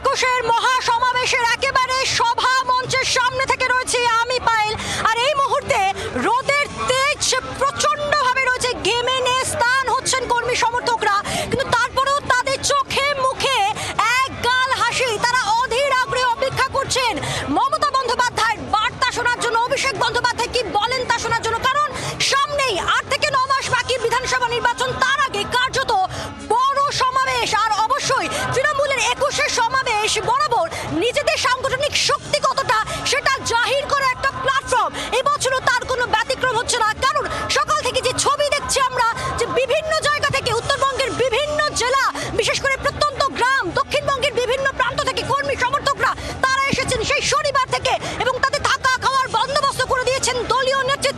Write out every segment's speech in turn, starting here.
একুশের মহা সমাবেশের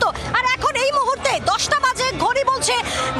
নেতৃত্ব আর এখন এই মুহূর্তে দশটা বাজে ঘড়ি বলছে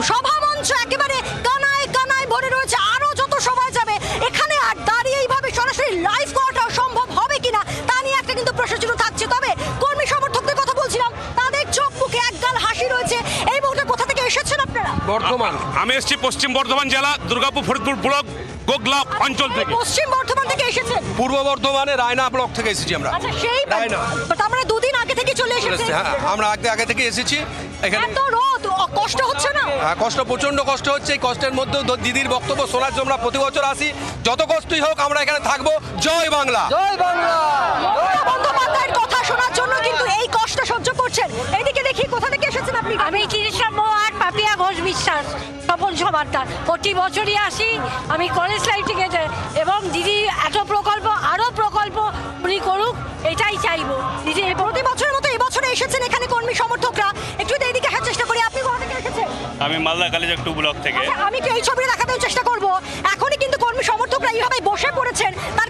সভা মঞ্চ একেবারে কানায় কানায় ভরে রয়েছে আরও যত সময় যাবে এখানে আর দাঁড়িয়ে এইভাবে সরাসরি লাইভ করাটা সম্ভব হবে কিনা তা নিয়ে একটা কিন্তু প্রশ্ন থাকছে। তবে কর্মী সমর্থকদের কথা বলছিলাম তাদের চোখ মুখে একগাল হাসি রয়েছে। এই মুহূর্তে কোথা থেকে এসেছেন আপনারা? বর্ধমান। আমি এসেছি পশ্চিম বর্ধমান জেলা দুর্গাপুর ফরিদপুর ব্লক গোগলা অঞ্চল থেকে। পশ্চিম বর্ধমান থেকে এসেছেন পূর্ব বর্ধমানে রায়না ব্লক থেকে এসেছি আমরা। আচ্ছা সেই রায়না। তার মানে দুদিন আগে থেকে চলে এসেছে। এসেছি, হ্যাঁ আমরা আগে আগে থেকে এসেছি। এখানে এত রোদ কষ্ট হচ্ছে না? হ্যাঁ, কষ্ট প্রচণ্ড কষ্ট হচ্ছে। এই কষ্টের মধ্যেও দিদির বক্তব্য শোনার জন্য আমরা প্রতি বছর আসি। যত কষ্টই হোক আমরা এখানে থাকব। জয় বাংলা। বন্দ্যোপাধ্যায়ের কথা শোনার জন্য কিন্তু এই কষ্ট সহ্য করছেন। এইদিকে দেখি কোথা থেকে এসেছেন আপনি? আমি তিরিশা মোয়ার পাপিয়া ঘোষ বিশ্বাস স্বপন সমার্তার প্রতি বছরই আসি আমি কলেজ লাইফ থেকে এবং দিদি এত প্রকল্প আরও প্রকল্প উনি করুক এটাই চাইব। দিদি প্রতি বছরের মতো এবছরে এসেছেন এখানে কর্মী সমর্থকরা। একটু এইদিকে আসার চেষ্টা করি আপনি কোথা থেকে এসেছেন? আমি মালদা কালীচক টু ব্লক থেকে। আচ্ছা, আমি একটু এই ছবিটা দেখাতেও চেষ্টা করব? এখনই কিন্তু কর্মী সমর্থকরা এইভাবে বসে পড়েছেন তার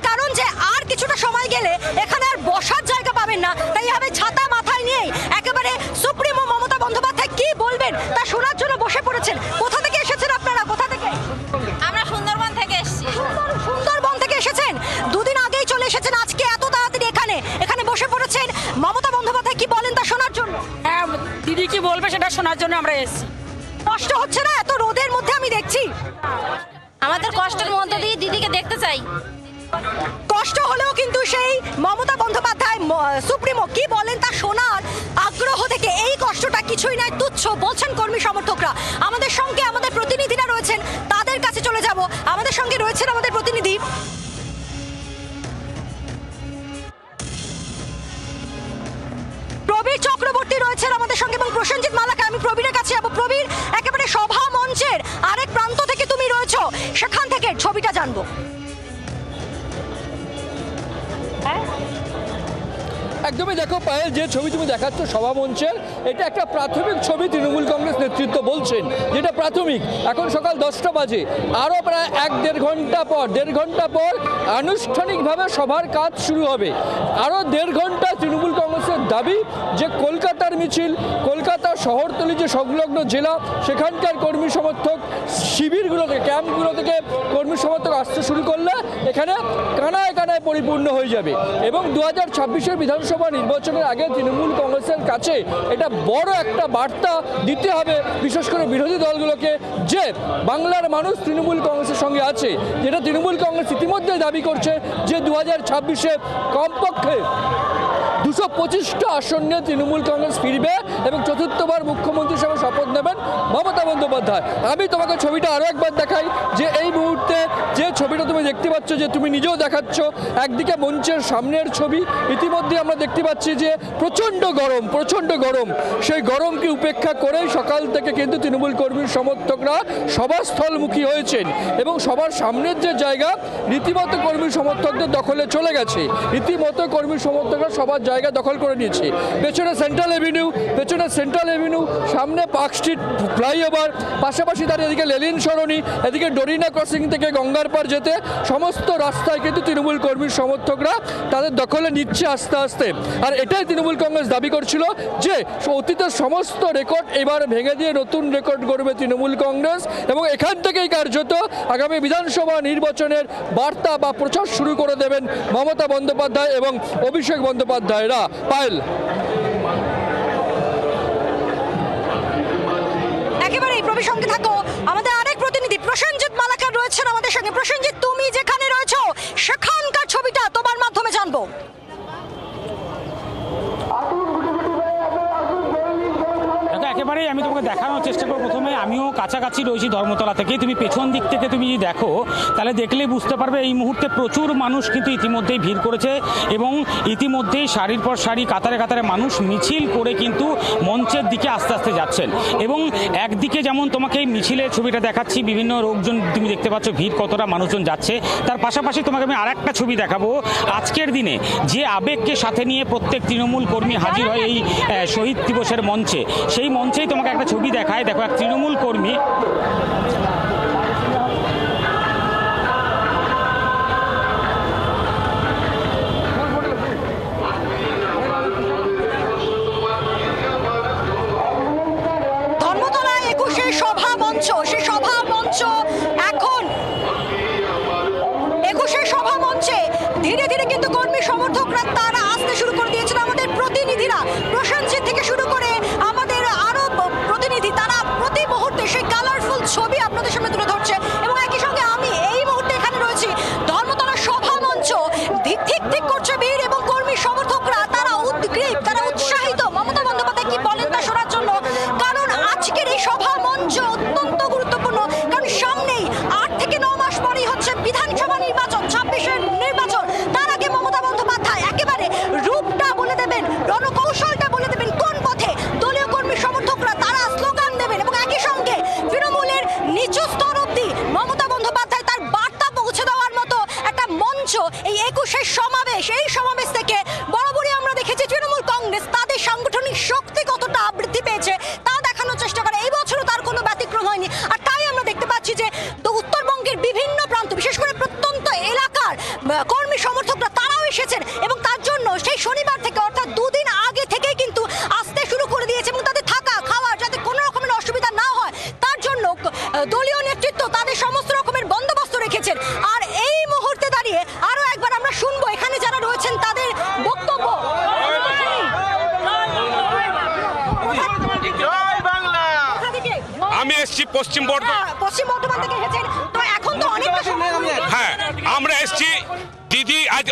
বলবে সেটা শোনার জন্য আমরা এসেছি। কষ্ট হচ্ছে না? এত রোদের মধ্যে আমি দেখছি। আমাদের কষ্টের মধ্যে দিয়ে দিদিকে দেখতে চাই। কষ্ট হলেও কিন্তু সেই মমতা বন্দ্যোপাধ্যায় সুপ্রিমো কি বলেন তা শোনার আগ্রহ থেকে এই কষ্টটা কিছুই নাই তুচ্ছ বলছেন কর্মী সমর্থকরা। আমাদের প্রসেনজিৎ মালাকা আমি প্রবীরের কাছে যাব। প্রবীর, একেবারে সভা মঞ্চের আরেক প্রান্ত থেকে তুমি রয়েছো। সেখান থেকে ছবিটা জানব। একদমই দেখো পায়েল, যে ছবি তুমি দেখাচ্ছ সভা মঞ্চের, এটা একটা প্রাথমিক ছবি তৃণমূল কংগ্রেস নেতৃত্ব বলছেন, যেটা প্রাথমিক। এখন সকাল দশটা বাজে। আরও প্রায় এক দেড় ঘণ্টা পর, দেড় ঘণ্টা পর আনুষ্ঠানিকভাবে সভার কাজ শুরু হবে। আরও দেড় ঘণ্টা তৃণমূল দাবি যে কলকাতার মিছিল, কলকাতা শহরতলি যে সংলগ্ন জেলা, সেখানকার কর্মী সমর্থক শিবিরগুলো থেকে ক্যাম্পগুলো থেকে কর্মী সমর্থক আসতে শুরু করলে এখানে কানায় কানায় পরিপূর্ণ হয়ে যাবে। এবং দু হাজার ছাব্বিশের বিধানসভা নির্বাচনের আগে তৃণমূল কংগ্রেসের কাছে এটা বড় একটা বার্তা দিতে হবে, বিশেষ করে বিরোধী দলগুলোকে, যে বাংলার মানুষ তৃণমূল কংগ্রেসের সঙ্গে আছে। যেটা তৃণমূল কংগ্রেস ইতিমধ্যে দাবি করছে যে দু হাজার ছাব্বিশে কমপক্ষে দুশো পঁচিশটা আসন নিয়ে তৃণমূল কংগ্রেস ফিরবে। এবং চতুর্থবার মুখ্যমন্ত্রী হিসেবে শপথ নেবেন মমতা বন্দ্যোপাধ্যায়। আমি তোমাকে ছবিটা আরও একবার দেখাই, যে এই মুহূর্তে যে ছবিটা তুমি দেখতে পাচ্ছ, যে তুমি নিজেও দেখাচ্ছ, একদিকে মঞ্চের সামনের ছবি, ইতিমধ্যে আমরা দেখতে পাচ্ছি যে প্রচণ্ড গরম প্রচণ্ড গরম। সেই গরমকে উপেক্ষা করেই সকাল থেকে কিন্তু তৃণমূল কর্মীর সমর্থকরা সবার স্থলমুখী হয়েছেন এবং সবার সামনের যে জায়গা, রীতিমতো কর্মী সমর্থকদের দখলে চলে গেছে। রীতিমতো কর্মী সমর্থকরা সবার জায়গা দখল করে নিয়েছে। পেছনে সেন্ট্রাল এভিনিউ পেছনে সেন্ট্রাল এভিনিউ, সামনে পার্ক স্ট্রিট ফ্লাইওভার, পাশাপাশি তার এদিকে লেলিন সরণি, এদিকে ডরিনা ক্রসিং থেকে গঙ্গার পার যেতে সমস্ত রাস্তায় কিন্তু তৃণমূল কর্মীর সমর্থকরা তাদের দখলে নিচ্ছে আস্তে আস্তে। আর এটাই তৃণমূল কংগ্রেস দাবি করছিল যে অতীতের সমস্ত রেকর্ড এবার ভেঙে দিয়ে নতুন রেকর্ড করবে তৃণমূল কংগ্রেস এবং এখান থেকেই কার্যত আগামী বিধানসভা নির্বাচনের বার্তা বা প্রচার শুরু করে দেবেন মমতা বন্দ্যোপাধ্যায় এবং অভিষেক বন্দ্যোপাধ্যায়রা। পায়েল। সঙ্গে থাকো। আমাদের আরেক প্রতিনিধি প্রসেনজিৎ মালাকার রয়েছেন আমাদের সঙ্গে প্রসেনজিৎ তুমি যেখানে রয়েছো সেখান আমিও কাছাকাছি রয়েছি ধর্মতলা থেকে। তুমি পেছন দিক থেকে তুমি যদি দেখো, তাহলে দেখলেই বুঝতে পারবে এই মুহূর্তে প্রচুর মানুষ কিন্তু ইতিমধ্যেই ভিড় করেছে এবং ইতিমধ্যেই সারির পর সারি, কাতারে কাতারে মানুষ মিছিল করে কিন্তু মঞ্চের দিকে আস্তে আস্তে যাচ্ছেন। এবং একদিকে যেমন তোমাকে এই মিছিলের ছবিটা দেখাচ্ছি, বিভিন্ন লোকজন তুমি দেখতে পাচ্ছ ভিড় কতটা মানুষজন যাচ্ছে। তার পাশাপাশি তোমাকে আমি আরেকটা ছবি দেখাবো। আজকের দিনে যে আবেগকে সাথে নিয়ে প্রত্যেক তৃণমূল কর্মী হাজির হয় এই শহীদ দিবসের মঞ্চে, সেই মঞ্চেই তোমাকে একটা ছবি দেখায়। দেখো, এক তৃণমূল কর্মী ধর্মতলা কর্মী সমর্থকরা তারাও এসেছেন এবং তার জন্য সেই শনিবার থেকে অর্থাৎ দুদিন আগে থেকেই কিন্তু আসতে শুরু করে দিয়েছে এবং তাদের থাকা খাওয়া যাতে কোনো রকমের অসুবিধা না হয় তার জন্য দলীয় নেতৃত্ব তাদের সমস্ত রকমের বন্দোবস্ত রেখেছেন। আর এই মুহূর্তে দাঁড়িয়ে আরও একবার আমরা শুনব এখানে যারা রয়েছেন তাদের বক্তব্য। আমি এসছি পশ্চিম বর্ধমান। হ্যাঁ, পশ্চিম বর্ধমান থেকে এসেছেন।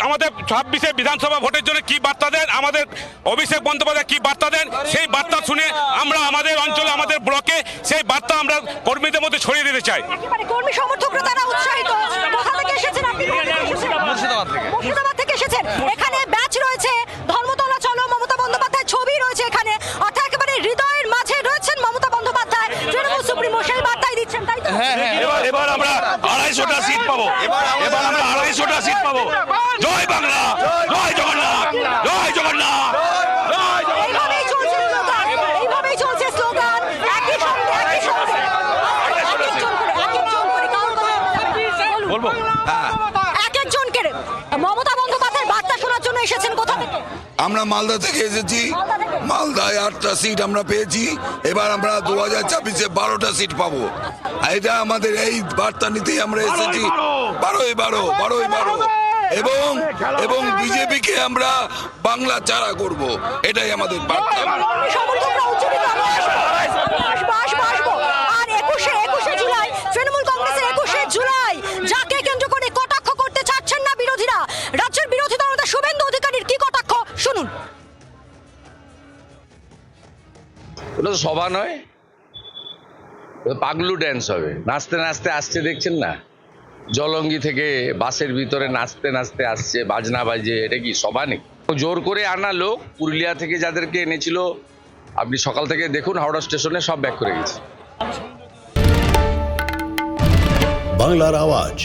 আমাদের ছাব্বিশে বিধানসভা ভোটের জন্য কি বার্তা দেন? আমাদের অভিষেক বন্দ্যোপাধ্যায় কি বার্তা দেন? সেই বার্তা শুনে আমরা আমাদের অঞ্চলে আমাদের ব্লকে সেই বার্তা আমরা কর্মীদের মধ্যে ছড়িয়ে দিতে চাই। কর্মী সমর্থকরা তারা উৎসাহিত। কোথা থেকে এসেছেন আপনি? কোথা থেকে এসেছেন? মুর্শিদাবাদ থেকে। মুর্শিদাবাদ থেকে এসেছেন। এখানে ব্যাচ রয়েছে ধর্মতলা চলো মমতা বন্দ্যোপাধ্যায় ছবি রয়েছে এখানে অর্থাৎ একেবারে হৃদয়ের মাঝে রয়েছেন মমতা বন্দ্যোপাধ্যায় তৃণমূল সুপ্রিমো সেই বার্তাই দিচ্ছেন তাই তো এবার এবার আমরা আড়াইশোটা সিট পাবো এবার আমরা আড়াইশোটা সিট পাবো জয় বাংলা জয় জগন্নাথ জয় জগন্নাথ জয় জগন্নাথ এইভাবেই চলছে স্লোগান এইভাবেই চলছে স্লোগান একই সঙ্গে একই সঙ্গে এক একজন করে এক একজন করে কারোর কথা বলুন। বলব এক একজনকে মমতা বন্দ্যোপাধ্যায়ের বার্তা শোনার জন্য এসেছেন কোথা থেকে আমরা মালদা থেকে এসেছি। মালদায় আটটা সিট আমরা পেয়েছি। এবার আমরা দু হাজার ছাব্বিশে বারোটা সিট পাবো। এটা আমাদের এই বার্তা নিতেই আমরা এসেছি। বারোই বারো বারোই বারো। এবং এবং বিজেপিকে আমরা বাংলা চারা করব। এটাই আমাদের বার্তা। সভা নয়, পাগলু ড্যান্স হবে। নাচতে নাচতে আসছে, দেখছেন না? জলঙ্গি থেকে বাসের ভিতরে নাচতে নাচতে আসছে, বাজনা বাজে এটা কি সভা নেই জোর করে আনা লোক পুরুলিয়া থেকে যাদেরকে এনেছিল, আপনি সকাল থেকে দেখুন, হাওড়া স্টেশনে সব ব্যাক করে গেছে। বাংলার আওয়াজ,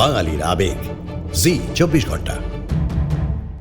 বাঙালির আবেগ, জি, চব্বিশ ঘণ্টা।